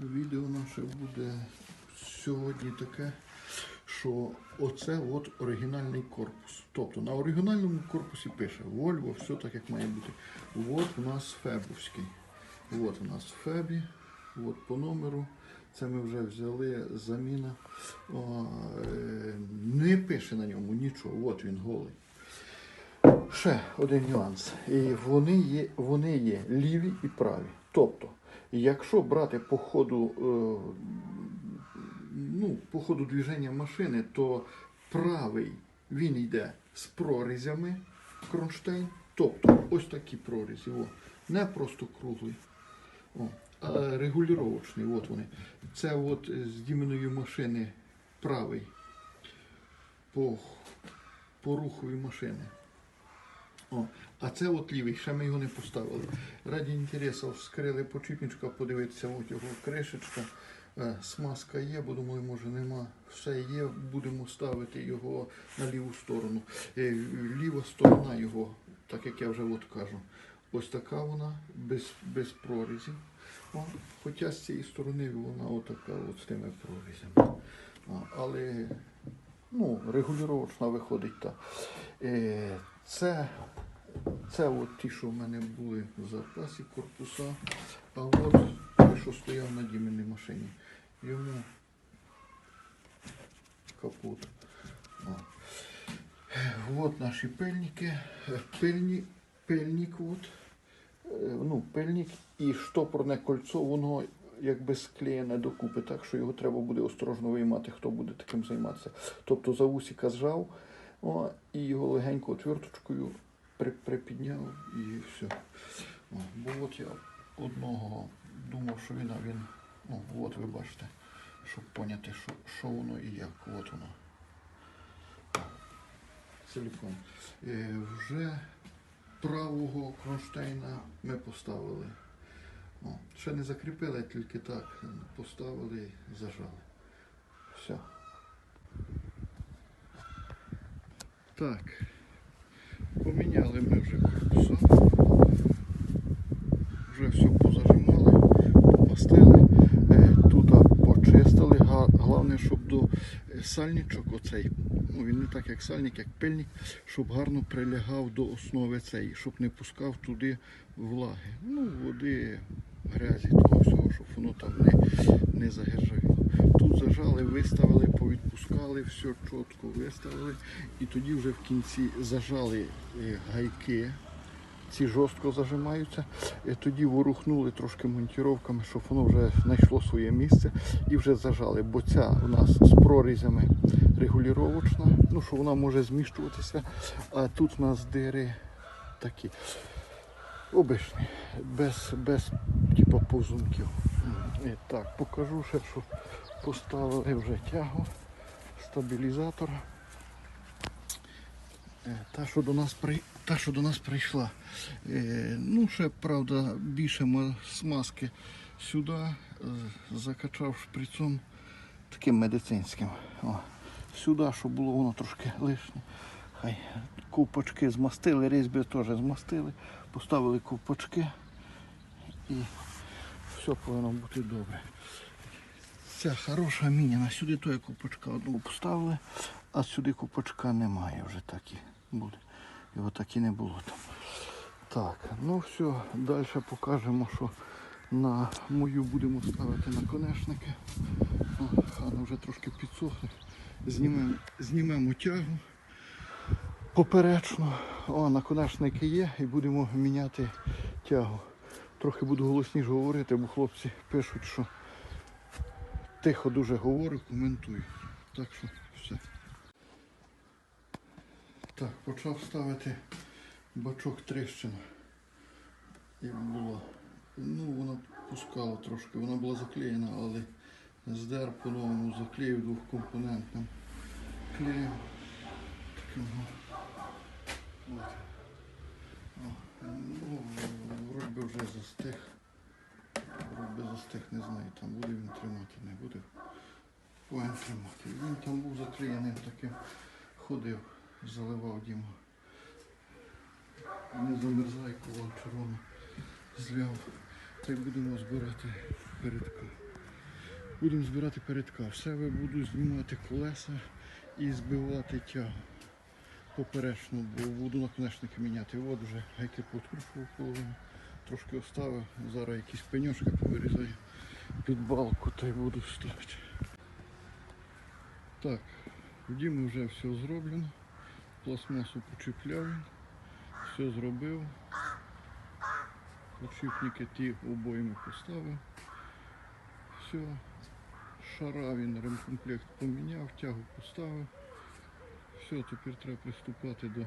Відео наше буде сьогодні таке, що оце от оригінальний корпус. Тобто на оригінальному корпусі пише Volvo, все так як має бути. От у нас Фебовський. От у нас Фебі, от по номеру. Це ми вже взяли заміна. О, е, не пише на ньому нічого, от він голий. Ще один нюанс. І вони є, вони є ліві і праві. Тобто, якщо брати по ходу, е, ну, по ходу движення машини, то правий він йде з прорізями кронштейн. Тобто ось такі прорізі. О, не просто круглий. О, а регулювачний. От вони. Це от з діменої машини правий по, по рухові машини. О, а це от лівий, ще ми його не поставили. Раді інтересу вскрили почіпничка, подивитися, от його кришечка. Е, Смазка є, бо думаю, може нема. Все є, будемо ставити його на ліву сторону. Е, Ліва сторона його, так як я вже от кажу, ось така вона, без, без прорізів. О, хоча з цієї сторони вона отака от з тими прорізями. А, але ну, регулювачна виходить та. Е, це, це от ті, що в мене були в запасі корпуса. А от той, що стояв на діменній машині. Йому капут. О. От наші пильники. Пильні, пильник от. Е, Ну, пильник і штопорне кольцо, воно якби склеєне докупи, так що його треба буде осторожно виймати, хто буде таким займатися. Тобто за усіка зжав о, і його легенько отверточкою припідняв і все. Бо от я одного думав, що він, а він, ну, от ви бачите, щоб поняти, що, що воно і як. От воно. Цілком. Е, вже правого кронштейна ми поставили. О, ще не закріпили, тільки так поставили і зажали. Все. Так. Поміняли ми вже корпуса. Вже все позажимали, помастили. Е, Тут почистили. Головне, щоб до е, сальничок оцей, ну він не так як сальник, як пильник, щоб гарно прилягав до основи цей, щоб не пускав туди влаги. Ну, води, грязі, того всього, щоб воно там не, не загержавіло. Тут зажали, виставили, повідпускали, все чітко виставили. І тоді вже в кінці зажали е, гайки. Ці жорстко зажимаються. І тоді ворухнули трошки монтіровками, щоб воно вже знайшло своє місце і вже зажали. Бо ця у нас з прорізями регулювачна, ну що вона може зміщуватися. А тут у нас дири такі обичні, без, без типу, повзунків. І так, покажу ще, що поставили вже тягу, стабілізатор. Е, Та, що до нас при... Та, що до нас прийшла. Е, ну, ще, правда, більше ма- смазки сюди, е, закачав шприцом таким медицинським. О, сюди, щоб було воно трошки лишнє. Хай ковпачки змастили, різьби теж змастили, поставили ковпачки і все повинно бути добре. Ця хороша міняна. Сюди той ковпачка одного поставили, а сюди ковпачка немає вже так і буде. Його так і не було там. Так, ну все, далі покажемо, що на мою будемо ставити наконечники. О, Хана вже трошки підсохне. Знімемо, знімемо тягу поперечно. О, наконечники є і будемо міняти тягу. Трохи буду голосніше говорити, бо хлопці пишуть, що тихо дуже говорю, коментую. Так що все. Так, почав ставити бачок тріщина. Як було. Ну, вона пускала трошки, вона була заклеєна, але здер по-новому заклеїв двохкомпонентним клеєм. Таким. о. От. Ну, вже застиг. Вроді застиг, не знаю, там буде він тримати. Повинен тримати. Він там був заклеєним таким, ходив, заливав Діму. Не замерзай, колон червоно зляв. Та й будемо збирати передка. Будемо збирати передка. Все ви буду знімати колеса і збивати тягу поперечно, бо буду наконечники міняти. От вже гайки потрушував половину, трошки оставив. Зараз якісь пеньошки повирізаю під балку та й буду ставити. Так, в Дімі вже все зроблено. Пластмасу почіпляв, все зробив. Очіпники ті обоїми поставив. Все. Шара він ремкомплект поміняв, тягу поставив. Все, тепер треба приступати до